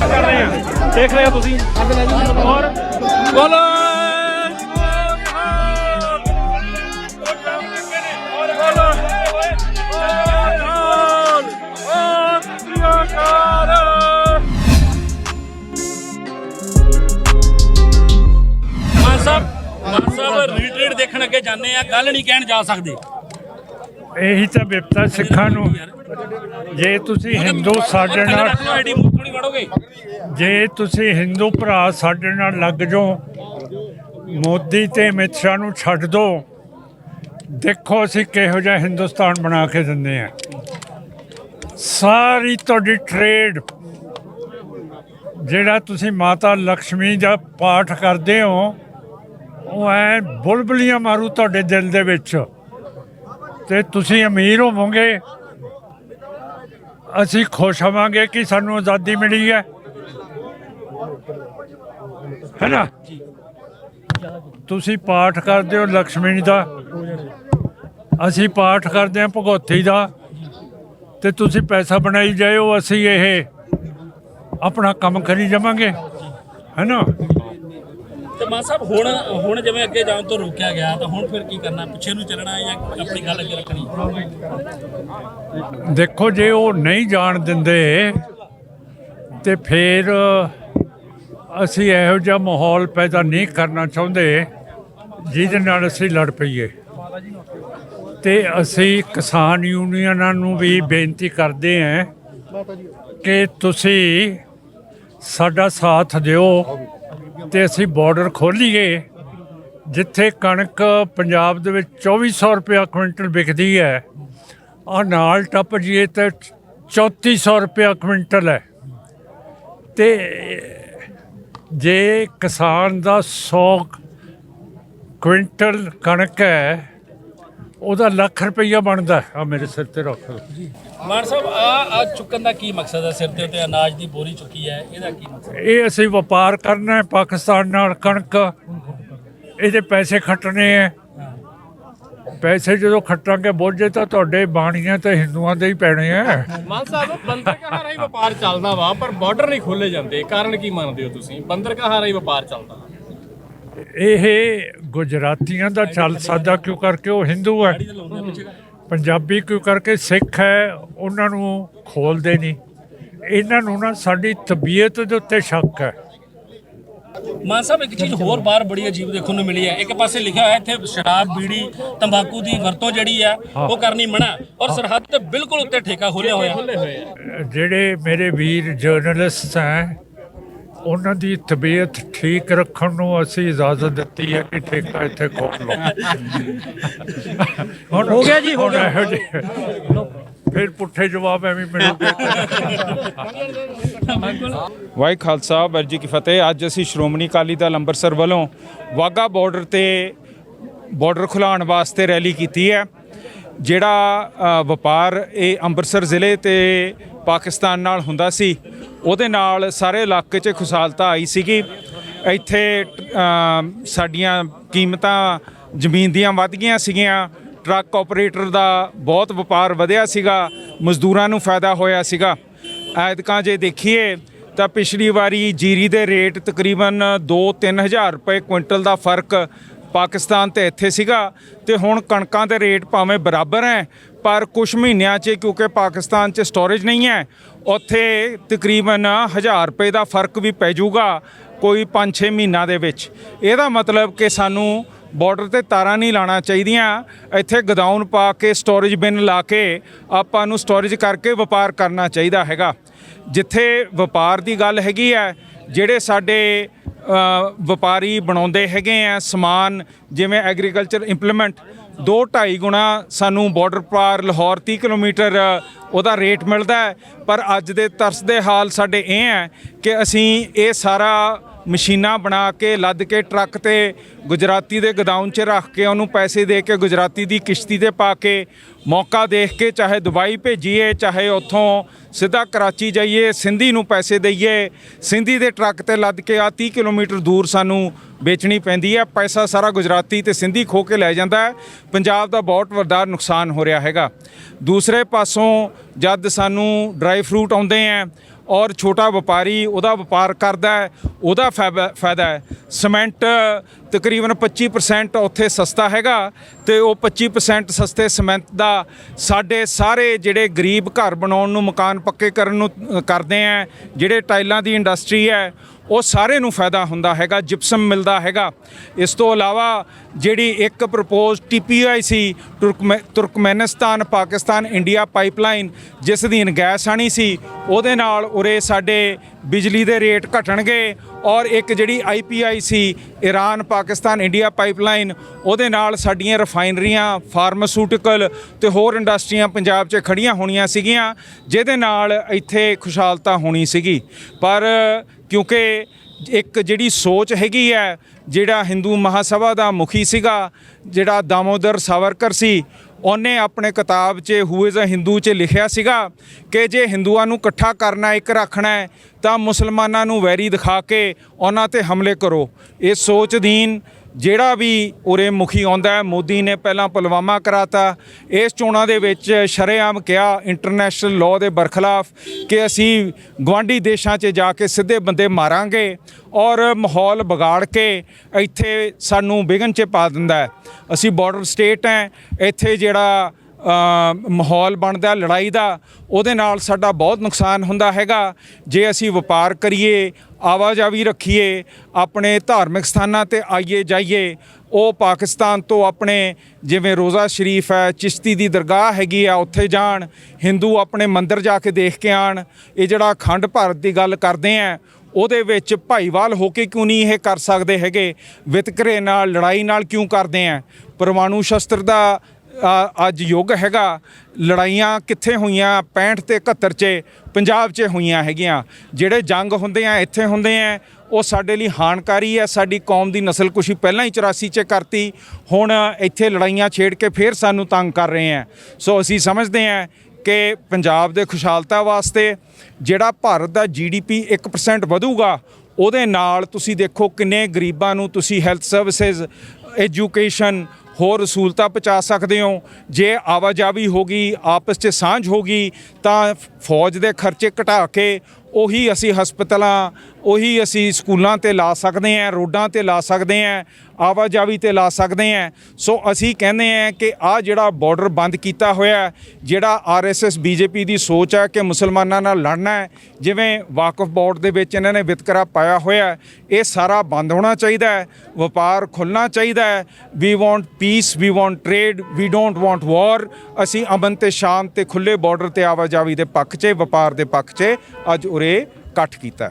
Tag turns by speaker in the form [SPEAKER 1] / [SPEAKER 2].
[SPEAKER 1] ਕਰ ਰਹੇ ਆ ਦੇਖ ਰਹੇ ਹੋ ਤੁਸੀਂ ਔਰ ਬੋਲੋ ਮਾਨ ਸਾਹਿਬ ਰਿਟਰੀਟ ਦੇਖਣ ਅੱਗੇ ਜਾਂਦੇ ਆ ਗੱਲ ਨਹੀਂ ਕਹਿਣ ਜਾ ਸਕਦੇ।
[SPEAKER 2] ਇਹੀ ਤਾਂ ਵਿਪਤਾ ਸਿੱਖਾਂ ਨੂੰ। ਜੇ ਤੁਸੀਂ ਹਿੰਦੂ ਸਾਡੇ ਨਾਲ ਜੇ ਤੁਸੀਂ ਹਿੰਦੂ ਭਰਾ ਸਾਡੇ ਨਾਲ ਲੱਗ ਜਾਓ, ਮੋਦੀ ਤੇ ਅਮਿਤ ਸ਼ਾਹ ਨੂੰ ਛੱਡ ਦਿਓ ਦੇਖੋ ਅਸੀਂ ਕਿਹੋ ਜਿਹਾ ਹਿੰਦੁਸਤਾਨ ਬਣਾ ਕੇ ਦਿੰਦੇ ਆ ਸਾਰੀ ਤੁਹਾਡੀ ਟ੍ਰੇਡ ਜਿਹੜਾ ਤੁਸੀਂ ਮਾਤਾ ਲక్ష్ਮੀ ਦਾ ਪਾਠ ਕਰਦੇ ਹੋ, ਉਹ ਐ ਬੁਲਬੁਲੀਆਂ ਮਾਰੂ ਤੁਹਾਡੇ ਦਿਲ ਦੇ ਵਿੱਚ। ਤੇ ਤੁਸੀਂ ਅਮੀਰ ਹੋਵੋਗੇ। ਅਸੀਂ ਖੁਸ਼ ਹੋਵਾਂਗੇ ਕਿ ਸਾਨੂੰ ਆਜ਼ਾਦੀ ਮਿਲੀ ਹੈ। ਹੈ ਨਾ ਤੁਸੀਂ ਪਾਠ ਕਰਦੇ ਹੋ ਲక్ష్ਮੀ ਦਾ। ਅਸੀਂ ਪਾਠ ਕਰਦੇ ਹਾਂ ਭਗਵਤੀ ਦਾ। ਤੇ ਤੁਸੀਂ ਪੈਸਾ ਬਣਾਈ ਜਾਇਓ, ਅਸੀਂ ਇਹ ਆਪਣਾ ਕੰਮ ਕਰੀ ਜਾਵਾਂਗੇ। ਹੈ ਨਾ
[SPEAKER 1] ਤੇ ਮਾਨ ਸਾਹਿਬ, ਹੁਣ ਹੁਣ ਜਿਵੇਂ ਅੱਗੇ ਜਾਣ ਤੋਂ ਰੋਕਿਆ ਗਿਆ, ਤਾਂ ਹੁਣ ਫਿਰ ਕੀ ਕਰਨਾ? ਪਿੱਛੇ ਨੂੰ ਚੱਲਣਾ ਜਾਂ ਆਪਣੀ ਗੱਲ ਅੱਗੇ ਰੱਖਣੀ?
[SPEAKER 2] ਦੇਖੋ, ਜੇ ਉਹ ਨਹੀਂ ਜਾਣ ਦਿੰਦੇ, ਤੇ ਫਿਰ ਅਸੀਂ ਇਹੋ ਜਿਹਾ ਮਾਹੌਲ ਪੈਦਾ ਨਹੀਂ ਕਰਨਾ ਚਾਹੁੰਦੇ, ਜਿਹਦੇ ਨਾਲ ਅਸੀਂ ਲੜ ਪਈਏ। ਤੇ ਅਸੀਂ ਕਿਸਾਨ ਯੂਨੀਅਨਾਂ ਨੂੰ ਵੀ ਬੇਨਤੀ ਕਰਦੇ ਹਾਂ ਕਿ ਤੁਸੀਂ ਸਾਡਾ ਸਾਥ ਦਿਓ। ਤੇ ਅਸੀਂ ਬਾਰਡਰ ਖੋਲੀਏ ਜਿੱਥੇ ਕਣਕ ਪੰਜਾਬ ਦੇ ਵਿੱਚ 2400 ਰੁਪਏ ਕੁਇੰਟਲ ਵਿਕਦੀ ਹੈ। ਆ ਨਾਲ ਟੱਪ ਜੀਏ ਤੇ 3400 ਰੁਪਏ ਕੁਇੰਟਲ ਹੈ। ਤੇ ਜੇ ਕਿਸਾਨ ਦਾ 100 ਕੁਇੰਟਲ ਕਣਕ ਹੈ ਉਹਦਾ ਲੱਖ ਰੁਪਈਆ ਬਣਦਾ ਆ ਮੇਰੇ ਸਿਰ ਤੇ ਰੱਖ ਲਓ।
[SPEAKER 1] ਮਾਨ ਸਾਹਿਬ ਆ ਆ ਚੁੱਕਣ ਦਾ ਕੀ ਮਕਸਦ ਹੈ? ਸਿਰ ਤੇ ਉੱਤੇ ਅਨਾਜ ਦੀ ਬੋਰੀ ਚੁੱਕੀ ਹੈ ਇਹਦਾ ਕੀ ਮਕਸਦ
[SPEAKER 2] ਇਹ ਅਸੀਂ ਵਪਾਰ ਕਰਨਾ ਹੈ ਪਾਕਿਸਤਾਨ ਨਾਲ ਕਣਕ। ਇਹਦੇ ਪੈਸੇ ਖੱਟਣੇ ਹੈ। ਪੈਸੇ ਜਦੋਂ ਖੱਟਾਂਗੇ ਬੋਝੇ ਤਾਂ ਤੁਹਾਡੇ ਬਾਣੀਆਂ ਤੇ ਹਿੰਦੂਆਂ ਦੇ ਹੀ ਪੈਣੇ ਆ
[SPEAKER 3] ਮਾਨ ਸਾਹਿਬ ਬੰਦਰਗਾਹਾਂ ਰਾਹੀਂ ਵਪਾਰ ਚੱਲਦਾ ਵਾ ਪਰ ਬਾਰਡਰ ਨਹੀਂ ਖੋਲੇ ਜਾਂਦੇ। ਕਾਰਨ ਕੀ ਮੰਨਦੇ ਹੋ ਤੁਸੀਂ? ਬੰਦਰਗਾਹਾਂ ਰਾਹੀਂ ਵਪਾਰ ਚੱਲਦਾ।
[SPEAKER 2] ਇਹ ਗੁਜਰਾਤੀਆਂ ਦਾ ਚੱਲ ਸਕਦਾ ਕਿਉਂ ਕਰਕੇ ਉਹ ਹਿੰਦੂ ਹੈ? ਪੰਜਾਬੀ ਕਿਉਂ ਕਰਕੇ ਸਿੱਖ ਹੈ? ਉਹਨਾਂ ਨੂੰ ਖੋਲਦੇ ਨਹੀਂ। ਇਹਨਾਂ ਨੂੰ ਨਾ ਸਾਡੀ ਤਬੀਅਤ ਦੇ ਉੱਤੇ ਸ਼ੱਕ ਹੈ।
[SPEAKER 1] ਮਾਨ ਸਾਹਿਬ ਇੱਕ ਚੀਜ਼ ਹੋਰ ਬਾਹਰ ਬੜੀ ਅਜੀਬ ਦੇਖਣ ਨੂੰ ਮਿਲੀ ਹੈ। ਇੱਕ ਪਾਸੇ ਲਿਖਿਆ ਹੋਇਆ ਇੱਥੇ ਸ਼ਰਾਬ ਬੀੜੀ ਤੰਬਾਕੂ ਦੀ ਵਰਤੋਂ ਜਿਹੜੀ ਹੈ ਉਹ ਕਰਨੀ ਮਨਾ ਔਰ ਸਰਹੱਦ ਤੇ ਬਿਲਕੁਲ ਉੱਤੇ ਠੇਕਾ ਖੋਲਿਆ ਹੋਇਆ।
[SPEAKER 2] ਜਿਹੜੇ ਮੇਰੇ ਵੀਰ ਜਰਨਲਿਸਟ ਹੈ ਉਹਨਾਂ ਦੀ ਤਬੀਅਤ ਠੀਕ ਰੱਖਣ ਨੂੰ ਅਸੀਂ ਇਜਾਜ਼ਤ ਦਿੱਤੀ ਹੈ ਕਿ ਠੇਕਾ ਇੱਥੇ ਖੋਲ ਲਓ। ਹੋ ਗਿਆ ਜੀ ਹੋ ਗਿਆ। ਫਿਰ ਪੁੱਠੇ ਜਵਾਬ ਐਵੇਂ ਮਿਲੂਗੇ।
[SPEAKER 4] ਵਾਹਿ ਖਾਲਸਾ ਵਾਹਿਗੁਰੂ ਜੀ ਕੀ ਫਤਿਹ। ਅੱਜ ਅਸੀਂ ਸ਼੍ਰੋਮਣੀ ਅਕਾਲੀ ਦਲ ਅੰਮ੍ਰਿਤਸਰ ਵੱਲੋਂ ਵਾਗਾ ਬਾਰਡਰ ਤੇ ਬਾਰਡਰ ਖੁਲਾਉਣ ਵਾਸਤੇ ਰੈਲੀ ਕੀਤੀ ਹੈ ਜਿਹੜਾ ਵਪਾਰ ਇਹ ਅੰਮ੍ਰਿਤਸਰ ਜ਼ਿਲ੍ਹੇ ਤੇ ਪਾਕਿਸਤਾਨ ਨਾਲ ਹੁੰਦਾ ਸੀ। ਉਹਦੇ ਨਾਲ ਸਾਰੇ ਇਲਾਕੇ 'ਚ ਖੁਸ਼ਹਾਲਤਾ ਆਈ ਸੀਗੀ। ਇੱਥੇ ਸਾਡੀਆਂ ਕੀਮਤਾਂ ਜ਼ਮੀਨ ਦੀਆਂ ਵੱਧ ਗਈਆਂ ਸੀਗੀਆਂ। ਟਰੱਕ ਆਪਰੇਟਰ ਦਾ ਬਹੁਤ ਵਪਾਰ ਵਧਿਆ ਸੀਗਾ। ਮਜ਼ਦੂਰਾਂ ਨੂੰ ਫਾਇਦਾ ਹੋਇਆ ਸੀਗਾ। ਐਤਕਾਂ ਜੇ ਦੇਖੀਏ ਤਾਂ ਪਿਛਲੀ ਵਾਰੀ ਜੀਰੀ ਦੇ ਰੇਟ ਤਕਰੀਬਨ 2-3000 ਰੁਪਏ ਕੁਇੰਟਲ ਦਾ ਫ਼ਰਕ ਪਾਕਿਸਤਾਨ ਤੇ ਇੱਥੇ ਸੀਗਾ। ਤੇ ਹੁਣ ਕਣਕਾਂ ਦੇ ਰੇਟ ਭਾਵੇਂ ਬਰਾਬਰ ਹੈ ਪਰ ਕੁਝ ਮਹੀਨਿਆਂ 'ਚ, ਕਿਉਂਕਿ ਪਾਕਿਸਤਾਨ 'ਚ ਸਟੋਰੇਜ ਨਹੀਂ ਹੈ, ਉੱਥੇ ਤਕਰੀਬਨ 1000 ਰੁਪਏ ਦਾ ਫ਼ਰਕ ਵੀ ਪੈ ਜਾਊਗਾ ਕੋਈ 5-6 ਮਹੀਨਾ ਦੇ ਵਿੱਚ। ਇਹਦਾ ਮਤਲਬ ਕਿ ਸਾਨੂੰ ਬਾਰਡਰ ਤੇ ਤਾਰਾਂ ਨਹੀਂ ਲਾਣਾ ਚਾਹੀਦੀਆਂ। ਇੱਥੇ ਗਦਾਊਨ ਪਾ ਕੇ ਸਟੋਰੇਜ ਬਿਨ ਲਾ ਕੇ ਆਪਾਂ ਨੂੰ ਸਟੋਰੇਜ ਕਰਕੇ ਵਪਾਰ ਕਰਨਾ ਚਾਹੀਦਾ ਹੈਗਾ। ਜਿੱਥੇ ਵਪਾਰ ਦੀ ਗੱਲ ਹੈਗੀ ਹੈ, ਜਿਹੜੇ ਸਾਡੇ ਵਪਾਰੀ ਬਣਾਉਂਦੇ ਹੈਗੇ ਆ ਸਮਾਨ, ਜਿਵੇਂ ਐਗਰੀਕਲਚਰ ਇੰਪਲੀਮੈਂਟ 2.5 ਗੁਣਾ ਸਾਨੂੰ ਬਾਰਡਰ ਪਾਰ ਲਾਹੌਰ 30 ਕਿਲੋਮੀਟਰ, ਉਹਦਾ ਰੇਟ ਮਿਲਦਾ ਹੈ। ਪਰ ਅੱਜ ਦੇ ਤਰਸ ਦੇ ਹਾਲ ਸਾਡੇ ਇਹ ਹੈ ਕਿ ਅਸੀਂ ਇਹ ਸਾਰਾ ਮਸ਼ੀਨਾਂ ਬਣਾ ਕੇ, ਲੱਦ ਕੇ ਟਰੱਕ ਤੇ ਗੁਜਰਾਤੀ ਦੇ ਗਦਾਊਨ 'ਚ ਰੱਖ ਕੇ, ਉਹਨੂੰ ਪੈਸੇ ਦੇ ਕੇ ਗੁਜਰਾਤੀ ਦੀ ਕਿਸ਼ਤੀ ਤੇ ਪਾ ਕੇ ਮੌਕਾ ਦੇਖ ਕੇ ਚਾਹੇ ਦੁਬਈ ਭੇਜੀਏ, ਚਾਹੇ ਉੱਥੋਂ ਸਿੱਧਾ ਕਰਾਚੀ ਜਾਈਏ, ਸਿੰਧੀ ਨੂੰ ਪੈਸੇ ਦਈਏ, ਸਿੰਧੀ ਦੇ ਟਰੱਕ ਤੇ ਲੱਦ ਕੇ ਆ 30 ਕਿਲੋਮੀਟਰ ਦੂਰ ਸਾਨੂੰ ਵੇਚਣੀ ਪੈਂਦੀ ਹੈ, ਪੈਸਾ ਸਾਰਾ ਗੁਜਰਾਤੀ ਤੇ ਸਿੰਧੀ ਖੋ ਕੇ ਲੈ ਜਾਂਦਾ ਹੈ, ਪੰਜਾਬ ਦਾ ਬਹੁਤ ਵੱਡਾ ਨੁਕਸਾਨ ਹੋ ਰਿਹਾ ਹੈਗਾ। ਦੂਸਰੇ ਪਾਸੋਂ ਜਦ ਸਾਨੂੰ ਡਰਾਈ ਫਰੂਟ ਆਉਂਦੇ ਆ ਔਰ ਛੋਟਾ ਵਪਾਰੀ ਉਹਦਾ ਵਪਾਰ ਕਰਦਾ ਹੈ, ਉਹਦਾ ਫਾਇਦਾ ਫਾਇਦਾ ਹੈ। ਸੀਮੈਂਟ ਤਕਰੀਬਨ 25% ਉੱਥੇ ਸਸਤਾ ਹੈਗਾ ਤੇ ਉਹ 25% ਸਸਤੇ ਸੀਮੈਂਟ ਦਾ ਸਾਡੇ ਸਾਰੇ ਜਿਹੜੇ ਗਰੀਬ ਘਰ ਬਣਾਉਣ ਨੂੰ, ਮਕਾਨ ਪੱਕੇ ਕਰਨ ਨੂੰ ਕਰਦੇ ਆ, ਜਿਹੜੇ ਟਾਈਲਾਂ ਦੀ ਇੰਡਸਟਰੀ ਹੈ ਉਹ ਸਾਰੇ ਨੂੰ ਫਾਇਦਾ ਹੁੰਦਾ ਹੈਗਾ ਜਿਪਸਮ ਮਿਲਦਾ ਹੈਗਾ। ਇਸ ਤੋਂ ਇਲਾਵਾ ਜਿਹੜੀ ਇੱਕ ਪ੍ਰਪੋਜ਼ ਟੀਪੀਆਈ ਸੀ, ਤੁਰਕਮੈ, ਤੁਰਕਮੈਨਿਸਤਾਨ, ਪਾਕਿਸਤਾਨ, ਇੰਡੀਆ ਪਾਈਪਲਾਈਨ, ਜਿਸ ਦੀ ਗੈਸ ਆਣੀ ਸੀ, ਉਹਦੇ ਨਾਲ ਉਰੇ ਸਾਡੇ ਬਿਜਲੀ ਦੇ ਰੇਟ ਘਟਣਗੇ ਔਰ ਇੱਕ ਜਿਹੜੀ ਆਈਪੀਆਈ ਸੀ ਈਰਾਨ ਪਾਕਿਸਤਾਨ, ਇੰਡੀਆ ਪਾਈਪਲਾਈਨ, ਉਹਦੇ ਨਾਲ ਸਾਡੀਆਂ ਰਿਫਾਈਨਰੀਆਂ ਫਾਰਮਾਸਿਊਟੀਕਲ ਤੇ ਹੋਰ ਇੰਡਸਟਰੀਆਂ ਪੰਜਾਬ 'ਚ ਖੜੀਆਂ ਹੋਣੀਆਂ ਸੀਗੀਆਂ, ਜਿਹਦੇ ਨਾਲ ਇੱਥੇ ਖੁਸ਼ਹਾਲਤਾ ਹੋਣੀ ਸੀਗੀ। ਪਰ ਕਿਉਂਕਿ ਇੱਕ ਜਿਹੜੀ ਸੋਚ ਹੈਗੀ ਹੈ, ਜਿਹੜਾ ਹਿੰਦੂ ਮਹਾਸਭਾ ਦਾ ਮੁਖੀ ਸੀਗਾ, ਜਿਹੜਾ ਦਾਮੋਦਰ ਸਾਵਰਕਰ ਸੀ, ਉਹਨੇ ਆਪਣੇ ਕਿਤਾਬ 'ਚ ਹੂ ਇਜ਼ ਅ ਹਿੰਦੂ 'ਚ ਲਿਖਿਆ ਸੀਗਾ ਕਿ ਜੇ ਹਿੰਦੂਆਂ ਨੂੰ ਇਕੱਠਾ ਕਰਨਾ, ਇੱਕ ਰੱਖਣਾ ਹੈ, ਤਾਂ ਮੁਸਲਮਾਨਾਂ ਨੂੰ ਵੈਰੀ ਦਿਖਾ ਕੇ ਉਹਨਾਂ ਤੇ ਹਮਲੇ ਕਰੋ। ਇਹ ਸੋਚ ਦੀਨ ਜਿਹੜਾ ਵੀ ਉਰੇ ਮੁਖੀ ਆਉਂਦਾ ਹੈ, ਮੋਦੀ ਨੇ ਪਹਿਲਾਂ ਪੁਲਵਾਮਾ ਕਰਾਤਾ। ਇਸ ਚੋਣਾਂ ਦੇ ਵਿੱਚ ਸ਼ਰੇਆਮ ਕਿਹਾ ਇੰਟਰਨੈਸ਼ਨਲ ਲਾਅ ਦੇ ਬਰਖਲਾਫ ਕਿ ਅਸੀਂ ਗਵਾਂਢੀ ਦੇਸ਼ਾਂ 'ਚ ਜਾ ਕੇ ਸਿੱਧੇ ਬੰਦੇ ਮਾਰਾਂਗੇ ਔਰ ਮਾਹੌਲ ਵਿਗਾੜ ਕੇ ਇੱਥੇ ਸਾਨੂੰ ਵਿਘਨ 'ਚ ਪਾ ਦਿੰਦਾ ਅਸੀਂ ਬਾਰਡਰ ਸਟੇਟ ਹੈ, ਇੱਥੇ ਜਿਹੜਾ ਮਾਹੌਲ ਬਣਦਾ, ਲੜਾਈ ਦਾ, ਉਹਦੇ ਨਾਲ ਸਾਡਾ ਬਹੁਤ ਨੁਕਸਾਨ ਹੁੰਦਾ ਹੈਗਾ। ਜੇ ਅਸੀਂ ਵਪਾਰ ਕਰੀਏ ਆਵਾਜਾਈ ਰੱਖੀਏ, ਆਪਣੇ ਧਾਰਮਿਕ ਸਥਾਨਾਂ ਤੇ ਆਈਏ ਜਾਈਏ, ਉਹ ਪਾਕਿਸਤਾਨ ਤੋਂ ਆਪਣੇ ਜਿਵੇਂ ਰੋਜ਼ਾ ਸ਼ਰੀਫ ਹੈ, ਚਿਸ਼ਤੀ ਦੀ ਦਰਗਾਹ ਹੈਗੀ ਆ, ਉੱਥੇ ਜਾਣ, ਹਿੰਦੂ ਆਪਣੇ ਮੰਦਿਰ ਜਾ ਕੇ ਦੇਖ ਕੇ ਆਣ, ਇਹ ਜਿਹੜਾ ਅਖੰਡ ਭਾਰਤ ਦੀ ਗੱਲ ਕਰਦੇ ਆ, ਉਹਦੇ ਵਿੱਚ ਭਾਈਵਾਲ ਹੋ ਕੇ ਕਿਉਂ ਨਹੀਂ ਇਹ ਕਰ ਸਕਦੇ ਹੈਗੇ? ਵਿਤਕਰੇ ਨਾਲ, ਲੜਾਈ ਨਾਲ ਕਿਉਂ ਕਰਦੇ ਆ? ਪਰਮਾਣੂ ਸ਼ਸਤਰ ਦਾ ਅੱਜ ਯੁੱਗ ਹੈਗਾ। ਲੜਾਈਆਂ ਕਿੱਥੇ ਹੋਈਆਂ? 65 ਤੇ 71 ਚ, ਪੰਜਾਬ 'ਚ ਹੋਈਆਂ ਹੈਗੀਆਂ। ਜਿਹੜੇ ਜੰਗ ਹੁੰਦੇ ਆ, ਇੱਥੇ ਹੁੰਦੇ ਆ, ਉਹ ਸਾਡੇ ਲਈ ਹਾਨਕਾਰੀ ਹੈ। ਸਾਡੀ ਕੌਮ ਦੀ ਨਸਲਕੁਸ਼ੀ ਪਹਿਲਾਂ ਹੀ 84 ਚ ਕਰਤੀ। ਹੁਣ ਇੱਥੇ ਲੜਾਈਆਂ ਛੇੜ ਕੇ ਫੇਰ ਸਾਨੂੰ ਤੰਗ ਕਰ ਰਹੇ ਆ। ਸੋ ਅਸੀਂ ਸਮਝਦੇ ਆ ਕਿ ਪੰਜਾਬ ਦੇ ਖੁਸ਼ਹਾਲਤਾ ਵਾਸਤੇ ਜਿਹੜਾ ਭਾਰਤ ਦਾ ਜੀਡੀਪੀ 1% ਵਧੂਗਾ, ਉਹਦੇ ਨਾਲ ਤੁਸੀਂ ਦੇਖੋ ਕਿੰਨੇ ਗਰੀਬਾਂ ਨੂੰ ਤੁਸੀਂ ਹੈਲਥ ਸਰਵਿਸਿਜ਼ ਐਜੂਕੇਸ਼ਨ ਹੋਰ ਸਹੂਲਤਾਂ ਪਹੁੰਚਾ ਸਕਦੇ ਹੋ। ਜੇ ਆਵਾਜਾਵੀ ਹੋਗੀ ਆਪਸ 'ਚ ਸਾਂਝ ਹੋਗੀ ਤਾਂ ਫੌਜ ਦੇ ਖਰਚੇ ਘਟਾ ਕੇ ਉਹੀ ਅਸੀਂ ਹਸਪਤਾਲਾਂ ਉਹੀ ਅਸੀਂ ਸਕੂਲਾਂ ਤੇ ਲਾ ਸਕਦੇ ਹਾਂ ਰੋਡਾਂ ਤੇ ਲਾ ਸਕਦੇ ਹਾਂ ਆਵਾਜਾਈ ਤੇ ਲਾ ਸਕਦੇ ਹਾਂ। ਸੋ ਅਸੀਂ ਕਹਿੰਦੇ ਹਾਂ ਕਿ ਆ ਜਿਹੜਾ ਬਾਰਡਰ ਬੰਦ ਕੀਤਾ ਹੋਇਆ ਹੈ, ਜਿਹੜਾ ਆਰਐਸਐਸ ਬੀਜੇਪੀ ਦੀ ਸੋਚ ਹੈ ਕਿ ਮੁਸਲਮਾਨਾਂ ਨਾਲ ਲੜਨਾ ਹੈ ਜਿਵੇਂ ਵਾਕਫ ਬੋਰਡ ਦੇ ਵਿੱਚ ਇਹਨਾਂ ਨੇ ਵਿਤਕਰਾ ਪਾਇਆ ਹੋਇਆ ਇਹ ਸਾਰਾ ਬੰਦ ਹੋਣਾ ਚਾਹੀਦਾ ਹੈ ਵਪਾਰ ਖੁੱਲਣਾ ਚਾਹੀਦਾ ਹੈ। We want peace we want trade we don't want war ਅਸੀਂ ਅਮਨ ਤੇ ਸ਼ਾਂਤ ਤੇ ਖੁੱਲੇ ਬਾਰਡਰ ਤੇ ਆਵਾਜਾਵੀ ਦੇ ਪੱਖ 'ਚ ਵਪਾਰ ਦੇ ਪੱਖ 'ਚ ਅੱਜ ਉਰੇ ਇਕੱਠ ਕੀਤਾ।